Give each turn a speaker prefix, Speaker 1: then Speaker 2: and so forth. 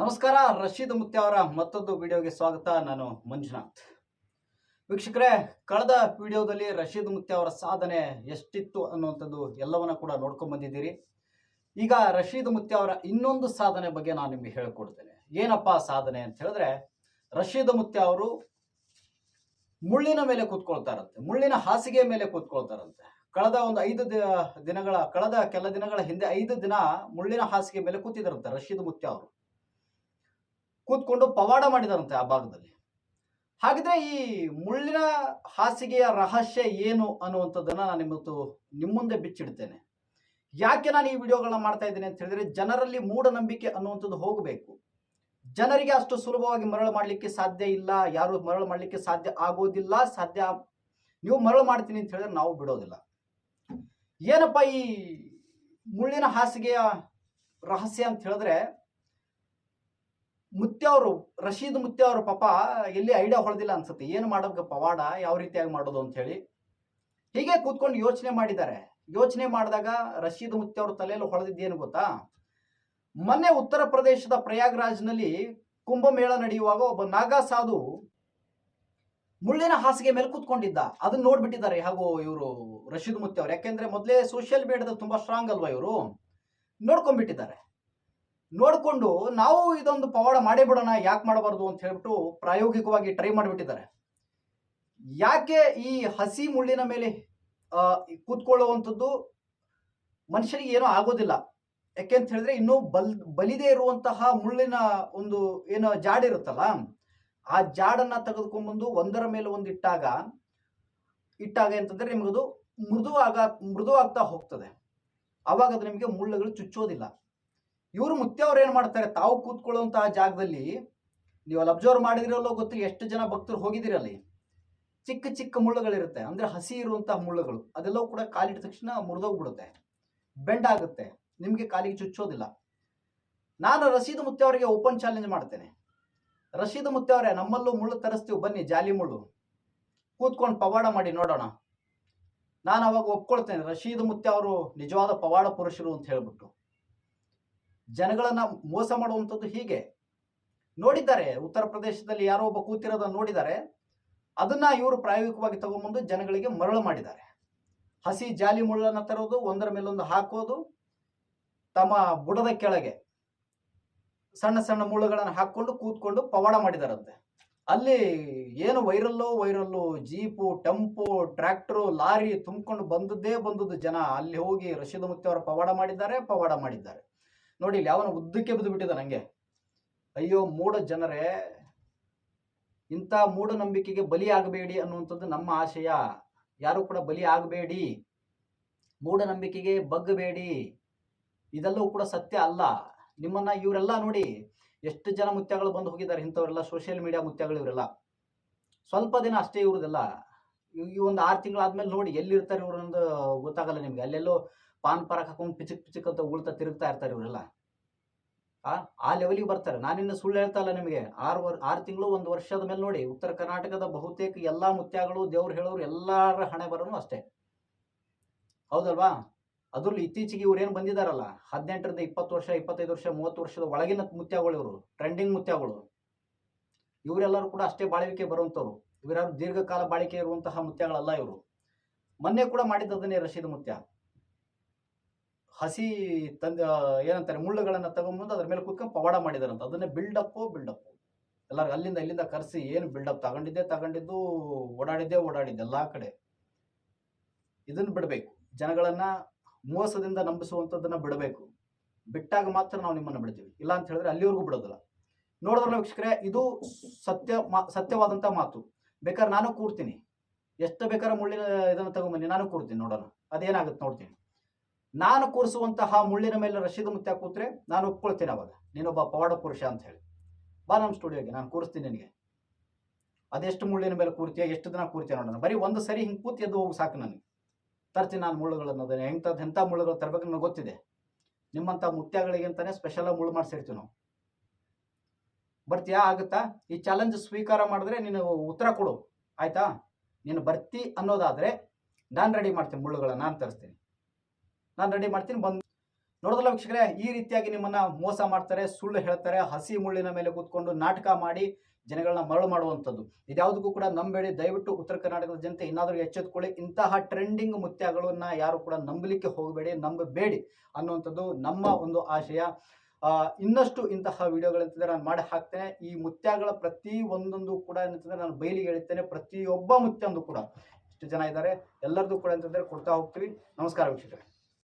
Speaker 1: ನಮಸ್ಕಾರ, ರಶೀದ್ ಮುತ್ಯ ಅವರ ಮತ್ತೊಂದು ವಿಡಿಯೋಗೆ ಸ್ವಾಗತ. ನಾನು ಮಂಜುನಾಥ್. ವೀಕ್ಷಕರೇ, ಕಳೆದ ವಿಡಿಯೋದಲ್ಲಿ ರಶೀದ್ ಮುತ್ಯ ಅವರ ಸಾಧನೆ ಎಷ್ಟಿತ್ತು ಅನ್ನುವಂಥದ್ದು ಎಲ್ಲವನ್ನ ಕೂಡ ನೋಡ್ಕೊಂಡ್ ಬಂದಿದ್ದೀರಿ. ಈಗ ರಶೀದ್ ಮುತ್ಯ ಅವರ ಇನ್ನೊಂದು ಸಾಧನೆ ಬಗ್ಗೆ ನಾನು ನಿಮಗೆ ಹೇಳಿಕೊಡ್ತೇನೆ. ಏನಪ್ಪಾ ಸಾಧನೆ ಅಂತ ಹೇಳಿದ್ರೆ, ರಶೀದ್ ಮುತ್ಯ ಅವರು ಮುಳ್ಳಿನ ಮೇಲೆ ಕೂತ್ಕೊಳ್ತಾರಂತೆ ಮುಳ್ಳಿನ ಹಾಸಿಗೆ ಮೇಲೆ ಕೂತ್ಕೊಳ್ತಾರಂತೆ ಕಳೆದ ಒಂದು ಐದು ದಿನಗಳ, ಕಳೆದ ಕೆಲ ದಿನಗಳ ಹಿಂದೆ ಐದು ದಿನ ಮುಳ್ಳಿನ ಹಾಸಿಗೆ ಮೇಲೆ ಕೂತಿದ್ದಾರಂತೆ ರಶೀದ್ ಮುತ್ಯ ಅವರು. ಕೂತ್ಕೊಂಡು ಪವಾಡ ಮಾಡಿದಾರಂತೆ ಆ ಭಾಗದಲ್ಲಿ. ಹಾಗಿದ್ರೆ ಈ ಮುಳ್ಳಿನ ಹಾಸಿಗೆಯ ರಹಸ್ಯ ಏನು ಅನ್ನುವಂಥದ್ದನ್ನ ನಾನು ನಿಮ್ಮತ್ತು ನಿಮ್ಮ ಮುಂದೆ ಬಿಚ್ಚಿಡ್ತೇನೆ. ಯಾಕೆ ನಾನು ಈ ವಿಡಿಯೋಗಳನ್ನ ಮಾಡ್ತಾ ಇದ್ದೇನೆ ಅಂತ ಹೇಳಿದ್ರೆ ಜನರಲ್ಲಿ ಮೂಢನಂಬಿಕೆ ಅನ್ನುವಂಥದ್ದು ಹೋಗಬೇಕು. ಜನರಿಗೆ ಅಷ್ಟು ಸುಲಭವಾಗಿ ಮರಳು ಮಾಡಲಿಕ್ಕೆ ಸಾಧ್ಯ ಇಲ್ಲ, ಯಾರು ಮರಳು ಮಾಡಲಿಕ್ಕೆ ಸಾಧ್ಯ ಆಗೋದಿಲ್ಲ, ಸಾಧ್ಯ ನೀವು ಮರಳು ಮಾಡ್ತೀನಿ ಅಂತ ಹೇಳಿದ್ರೆ ನಾವು ಬಿಡೋದಿಲ್ಲ. ಏನಪ್ಪ ಈ ಮುಳ್ಳಿನ ಹಾಸಿಗೆಯ ರಹಸ್ಯ ಅಂತ ಹೇಳಿದ್ರೆ ಮುತ್ಯ ರಶೀದ್ ಮುತ್ಯ ಅವರು ಪಾಪ ಎಲ್ಲಿ ಐಡಿಯಾ ಹೊಳೆದಿಲ್ಲ ಅನ್ಸುತ್ತೆ. ಏನು ಮಾಡೋದು ಪವಾಡ ಯಾವ ರೀತಿಯಾಗಿ ಮಾಡೋದು ಅಂತ ಹೇಳಿ. ಹೀಗೆ ಕೂತ್ಕೊಂಡು ಯೋಚನೆ ಮಾಡಿದ್ದಾರೆ. ಯೋಚನೆ ಮಾಡಿದಾಗ ರಶೀದ್ ಮುತ್ಯ ಅವ್ರ ತಲೆಯಲ್ಲಿ ಹೊಳೆದಿದ್ದೇನು ಗೊತ್ತಾ? ಮೊನ್ನೆ ಉತ್ತರ ಪ್ರದೇಶದ ಪ್ರಯಾಗ್ರಾಜ್ನಲ್ಲಿ ಕುಂಭಮೇಳ ನಡೆಯುವಾಗ ಒಬ್ಬ ನಾಗಾ ಸಾಧು ಮುಳ್ಳಿನ ಹಾಸಿಗೆ ಮೇಲೆ ಕೂತ್ಕೊಂಡಿದ್ದ. ಅದನ್ನ ನೋಡ್ಬಿಟ್ಟಿದ್ದಾರೆ ಹಾಗೂ ಇವರು ರಶೀದ್ ಮುತ್ಯ ಅವ್ರು. ಯಾಕೆಂದ್ರೆ ಮೊದಲೇ ಸೋಷಿಯಲ್ ಮೀಡಿಯಾದಲ್ಲಿ ತುಂಬಾ ಸ್ಟ್ರಾಂಗ್ ಅಲ್ವಾ ಇವರು? ನೋಡ್ಕೊಂಡ್ಬಿಟ್ಟಿದ್ದಾರೆ. ನೋಡಿಕೊಂಡು ನಾವು ಇದೊಂದು ಪವಾಡ ಮಾಡೇ ಬಿಡೋಣ, ಯಾಕೆ ಮಾಡಬಾರ್ದು ಅಂತ ಹೇಳ್ಬಿಟ್ಟು ಪ್ರಾಯೋಗಿಕವಾಗಿ ಟ್ರೈ ಮಾಡಿಬಿಟ್ಟಿದ್ದಾರೆ. ಯಾಕೆ ಈ ಹಸಿ ಮುಳ್ಳಿನ ಮೇಲೆ ಕೂತ್ಕೊಳ್ಳುವಂಥದ್ದು ಮನುಷ್ಯನಿಗೆ ಏನೂ ಆಗೋದಿಲ್ಲ. ಯಾಕೆ ಅಂತ ಹೇಳಿದ್ರೆ ಇನ್ನೂ ಬಲ್, ಬಲಿದೇ ಇರುವಂತಹ ಮುಳ್ಳಿನ ಒಂದು ಏನು ಜಾಡಿರುತ್ತಲ್ಲ ಆ ಜಾಡನ್ನ ತೆಗೆದುಕೊಂಡ್ಬಂದು ಒಂದರ ಮೇಲೆ ಒಂದು ಇಟ್ಟಾಗ ಇಟ್ಟಾಗ ಅಂತಂದ್ರೆ ನಿಮಗದು ಮೃದುವಾಗ ಮೃದುವಾಗ್ತಾ ಹೋಗ್ತದೆ. ಅವಾಗ ಅದು ನಿಮಗೆ ಮುಳ್ಳುಗಳು ಚುಚ್ಚೋದಿಲ್ಲ. ಇವರು ಮುತ್ಯ ಅವ್ರು ಏನು ಮಾಡ್ತಾರೆ? ತಾವು ಕೂತ್ಕೊಳ್ಳುವಂತಹ ಜಾಗದಲ್ಲಿ ನೀವು ಅಲ್ಲಿ ಅಬ್ಸರ್ವ್ ಮಾಡಿದಿರಲ್ಲೋ ಗೊತ್ತಿಲ್ಲ. ಎಷ್ಟು ಜನ ಭಕ್ತರು ಹೋಗಿದಿರಲ್ಲಿ ಚಿಕ್ಕ ಚಿಕ್ಕ ಮುಳ್ಳುಗಳಿರುತ್ತೆ. ಅಂದ್ರೆ ಹಸಿ ಇರುವಂತಹ ಮುಳ್ಳುಗಳು. ಅದೆಲ್ಲವೂ ಕೂಡ ಕಾಲಿಟ್ಟ ತಕ್ಷಣ ಮುರಿದೋಗ್ಬಿಡುತ್ತೆ. ಬೆಂಡ್ ಆಗುತ್ತೆ. ನಿಮಗೆ ಕಾಲಿಗೆ ಚುಚ್ಚೋದಿಲ್ಲ. ನಾನು ರಶೀದ್ ಮುತ್ಯ ಅವರಿಗೆ ಓಪನ್ ಚಾಲೆಂಜ್ ಮಾಡ್ತೇನೆ. ರಶೀದ್ ಮುತ್ಯ ಅವರೇ, ನಮ್ಮಲ್ಲೂ ಮುಳ್ಳು ತರಿಸ್ತೀವಿ. ಬನ್ನಿ, ಜಾಲಿ ಮುಳ್ಳು. ಕೂತ್ಕೊಂಡು ಪವಾಡ ಮಾಡಿ ನೋಡೋಣ. ನಾನು ಅವಾಗ ಒಪ್ಕೊಳ್ತೇನೆ. ರಶೀದ್ ಮುತ್ಯ ಅವರು ನಿಜವಾದ ಪವಾಡ ಪುರುಷರು ಅಂತ ಹೇಳ್ಬಿಟ್ಟು. ಜನಗಳನ್ನ ಮೋಸ ಮಾಡುವಂಥದ್ದು ಹೀಗೆ. ನೋಡಿದ್ದಾರೆ, ಉತ್ತರ ಪ್ರದೇಶದಲ್ಲಿ ಯಾರೋ ಒಬ್ಬ ಕೂತಿರೋದನ್ನ ನೋಡಿದ್ದಾರೆ. ಅದನ್ನ ಇವರು ಪ್ರಾಯೋಗಿಕವಾಗಿ ತಗೊಂಬಂದು ಜನಗಳಿಗೆ ಮರಳು ಮಾಡಿದ್ದಾರೆ. ಹಸಿ ಜಾಲಿ ಮುಳ್ಳನ್ನ ತರೋದು, ಒಂದರ ಮೇಲೊಂದು ಹಾಕೋದು, ತಮ್ಮ ಬುಡದ ಕೆಳಗೆ ಸಣ್ಣ ಸಣ್ಣ ಮುಳ್ಳುಗಳನ್ನು ಹಾಕೊಂಡು ಕೂತ್ಕೊಂಡು ಪವಾಡ ಮಾಡಿದಾರಂತೆ. ಅಲ್ಲಿ ಏನು viral viral, jeep, tempo, tractor, lorry ತುಂಬಿಕೊಂಡು ಬಂದದ್ದೇ ಬಂದದ್ದು ಜನ. ಅಲ್ಲಿ ಹೋಗಿ ರಶೀದ್ ಮುತ್ತಿ ಅವರ ಪವಾಡ ಮಾಡಿದ್ದಾರೆ ಪವಾಡ ಮಾಡಿದ್ದಾರೆ. ನೋಡಿ ಇಲ್ಲಿ ಯಾವನ ಉದ್ದಕ್ಕೆ ಬಿದ್ದು ಬಿಟ್ಟಿದ ನಂಗೆ ಅಯ್ಯೋ, ಮೂಢ ಜನರೇ, ಇಂಥ ಮೂಢನಂಬಿಕೆಗೆ ಬಲಿ ಆಗಬೇಡಿ ಅನ್ನುವಂಥದ್ದು ನಮ್ಮ ಆಶಯ. ಯಾರು ಕೂಡ ಬಲಿ ಆಗಬೇಡಿ. ಮೂಢನಂಬಿಕೆಗೆ ಬಗ್ಗಬೇಡಿ. ಇದೆಲ್ಲವೂ ಕೂಡ ಸತ್ಯ ಅಲ್ಲ. ನಿಮ್ಮನ್ನ ಇವರೆಲ್ಲ ನೋಡಿ ಎಷ್ಟು ಜನ ಮುತ್ಯಗಳು ಬಂದು ಹೋಗಿದ್ದಾರೆ, ಇಂಥವರೆಲ್ಲ ಸೋಷಿಯಲ್ ಮೀಡಿಯಾ ಮುತ್ಯಗಳು ಇವರೆಲ್ಲ. ಸ್ವಲ್ಪ ದಿನ ಅಷ್ಟೇ ಇವ್ರದೆಲ್ಲ ಈ- ಈ ಒಂದು ಆರು ತಿಂಗಳಾದ್ಮೇಲೆ ನೋಡಿ ಎಲ್ಲಿರ್ತಾರೆ ಇವ್ರೊಂದು ಗೊತ್ತಾಗಲ್ಲ ನಿಮ್ಗೆ. ಅಲ್ಲೆಲ್ಲೋ ಪಾನ್ ಪರಕ್ ಹಾಕೊಂಡು ಪಿಚಕ್ ಪಿಚಕ್ ಅಂತ ಉಳ್ತಾ ತಿರುಗ್ತಾ ಇರ್ತಾರೆ ಇವರೆಲ್ಲ. ಆ ಆ ಲೆವೆಲಿಗೆ ಬರ್ತಾರೆ. ನಾನಿನ್ನು ಸುಳ್ಳು ಹೇಳ್ತಾ ಇಲ್ಲ ನಿಮಗೆ. ಆರು ವರ್, ಆರು ತಿಂಗಳು ಒಂದು ವರ್ಷದ ಮೇಲೆ ನೋಡಿ, ಉತ್ತರ ಕರ್ನಾಟಕದ ಬಹುತೇಕ ಎಲ್ಲಾ ಮುತ್ಯಾಗಳು, ದೇವ್ರು ಹೇಳೋರು ಎಲ್ಲರ ಹಣೆ ಬರೋನು ಅಷ್ಟೇ. ಹೌದಲ್ವಾ? ಅದ್ರಲ್ಲಿ ಇತ್ತೀಚೆಗೆ ಇವ್ರು ಏನು ಬಂದಿದಾರಲ್ಲ, ಹದಿನೆಂಟರಿಂದ ಇಪ್ಪತ್ತು ವರ್ಷ, ಇಪ್ಪತ್ತೈದು ವರ್ಷ, ಮೂವತ್ತು ವರ್ಷದ ಒಳಗಿನ ಮುತ್ಯಗಳು ಇವರು ಟ್ರೆಂಡಿಂಗ್ ಮುತ್ಯಗಳು. ಇವರೆಲ್ಲರೂ ಕೂಡ ಅಷ್ಟೇ ಬಾಳಿಕೆ ಬರುವಂಥವ್ರು. ಇವರಾರು ದೀರ್ಘಕಾಲ ಬಾಳಿಕೆ ಇರುವಂತಹ ಮುತ್ಯಗಳಲ್ಲ ಇವರು. ಮೊನ್ನೆ ಕೂಡ ಮಾಡಿದ್ದದನ್ನೇ ರಶೀದ್ ಮುತ್ಯ. ಹಸಿ ತಂದ, ಏನಂತಾರೆ, ಮುಳ್ಳುಗಳನ್ನು ತಗೊಂಬಂದು ಅದ್ರ ಮೇಲೆ ಕೂತ್ಕೊಂಡು ಪವಾಡ ಮಾಡಿದಾರಂತ. ಅದನ್ನೇ ಬಿಲ್ಡ್ ಬಿಲ್ಡಪ್ ಎಲ್ಲರೂ ಅಲ್ಲಿಂದ ಇಲ್ಲಿಂದ ಕರೆಸಿ ಏನು ಬಿಲ್ಡಪ್ ತಗೊಂಡಿದ್ದೆ ತಗೊಂಡಿದ್ದು, ಓಡಾಡಿದ್ದೆ ಓಡಾಡಿದ್ದೆ ಎಲ್ಲಾ ಕಡೆ. ಇದನ್ನ ಬಿಡಬೇಕು. ಜನಗಳನ್ನ ಮೋಸದಿಂದ ನಂಬಿಸುವಂಥದ್ದನ್ನ ಬಿಡಬೇಕು. ಬಿಟ್ಟಾಗ ಮಾತ್ರ ನಾವು ನಿಮ್ಮನ್ನು ಬಿಡ್ತೀವಿ. ಇಲ್ಲ ಅಂತ ಹೇಳಿದ್ರೆ ಅಲ್ಲಿವರೆಗೂ ಬಿಡೋದಿಲ್ಲ. ನೋಡಿದ್ರೆ ವೀಕ್ಷಕರೇ, ಇದು ಸತ್ಯ ಮಾ- ಸತ್ಯವಾದಂಥ ಮಾತು. ಬೇಕಾದ್ರೆ ನಾನು ಕೂರ್ತೀನಿ. ಎಷ್ಟು ಬೇಕಾದ್ರೆ ಮುಳ್ಳಿನ ಇದನ್ನು ತಗೊಂಬನ್ನಿ, ನಾನು ಕೂರ್ತೀನಿ ನೋಡೋಣ. ಅದೇನಾಗುತ್ತೆ ನೋಡ್ತೀನಿ. ನಾನು ಕೂರಿಸುವಂತಹ ಮುಳ್ಳಿನ ಮೇಲೆ ರಶೀದ್ ಮುತ್ಯ ಕೂತ್ರೆ ನಾನು ಒಪ್ಕೊಳ್ತೀನಿ ಅವಾಗ. ನೀನೊಬ್ಬ ಪವಾಡ ಪುರುಷ ಅಂತ ಹೇಳಿ. ಬಾ ನಮ್ಮ ಸ್ಟುಡಿಯೋಗೆ, ನಾನು ಕೂರಿಸ್ತೀನಿ ನಿನಗೆ. ಅದೆಷ್ಟು ಮುಳ್ಳಿನ ಮೇಲೆ ಕೂರ್ತೀಯ, ಎಷ್ಟು ದಿನ ಕೂರ್ತೀಯ ನೋಡೋಣ. ಬರೀ ಒಂದು ಸರಿ ಹಿಂಗೆ ಕೂತಿ ಎದ್ದು ಹೋಗಿ ಸಾಕು ನನಗೆ. ತರ್ತೀನಿ ನಾನು ಮುಳ್ಳುಗಳನ್ನು ಅದನ್ನು ಎಂಥದ್ದು ಎಂಥ ಮುಳ್ಳುಗಳು ತರಬೇಕು ನನಗೆ ಗೊತ್ತಿದೆ. ನಿಮ್ಮಂಥ ಮುತ್ಯಗಳಿಗೆ ಸ್ಪೆಷಲಾಗಿ ಸ್ಪೆಷಲ್ ಮುಳ್ಳು ಮಾಡಿಸಿರ್ತೀವಿ ನಾವು. ಬರ್ತೀಯಾ, ಆಗುತ್ತಾ? ಈ ಚಾಲೆಂಜ್ ಸ್ವೀಕಾರ ಮಾಡಿದ್ರೆ ನೀನು ಉತ್ತರ ಕೊಡು. ಆಯಿತಾ? ನೀನು ಬರ್ತಿ ಅನ್ನೋದಾದರೆ ನಾನು ರೆಡಿ ಮಾಡ್ತೀನಿ ಮುಳ್ಳುಗಳನ್ನು, ನಾನು ತರಿಸ್ತೀನಿ. ನಾನು ರೆಡಿ ಮಾಡ್ತೀನಿ, ಬಂದು ನೋಡೋದಲ್ಲ ವೀಕ್ಷಕರೇ, ಈ ರೀತಿಯಾಗಿ ನಿಮ್ಮನ್ನ ಮೋಸ ಮಾಡ್ತಾರೆ, ಸುಳ್ಳು ಹೇಳ್ತಾರೆ, ಹಸಿ ಮುಳ್ಳಿನ ಮೇಲೆ ಕೂತ್ಕೊಂಡು ನಾಟಕ ಮಾಡಿ ಜನಗಳನ್ನ ಮರಳು ಮಾಡುವಂಥದ್ದು. ಇದ್ಯಾವುದಕ್ಕೂ ಕೂಡ ನಂಬೇಡಿ, ದಯವಿಟ್ಟು ಉತ್ತರ ಕರ್ನಾಟಕದ ಜನತೆ ಇನ್ನಾದರೂ ಎಚ್ಚೆತ್ಕೊಳ್ಳಿ. ಇಂತಹ ಟ್ರೆಂಡಿಂಗ್ ಮುತ್ಯಗಳನ್ನ ಯಾರು ಕೂಡ ನಂಬಲಿಕ್ಕೆ ಹೋಗಬೇಡಿ, ನಂಬಬೇಡಿ ಅನ್ನುವಂಥದ್ದು ನಮ್ಮ ಒಂದು ಆಶಯ. ಇನ್ನಷ್ಟು ಇಂತಹ ವಿಡಿಯೋಗಳಂತಂದ್ರೆ ನಾನು ಮಾಡಿ ಹಾಕ್ತೇನೆ. ಈ ಮುತ್ಯಗಳ ಪ್ರತಿ ಒಂದೊಂದು ಕೂಡ ಏನಂತಂದ್ರೆ ನಾನು ಬಯಲಿಗೆ ಹೇಳ್ತೇನೆ, ಪ್ರತಿಯೊಬ್ಬ ಮುತ್ಯಂದು ಕೂಡ. ಇಷ್ಟು ಜನ ಇದ್ದಾರೆ, ಎಲ್ಲರದ್ದು ಕೂಡ ಅಂತಂದ್ರೆ ಕೊಡ್ತಾ ಹೋಗ್ತೀವಿ. ನಮಸ್ಕಾರ ವೀಕ್ಷಕರೇ.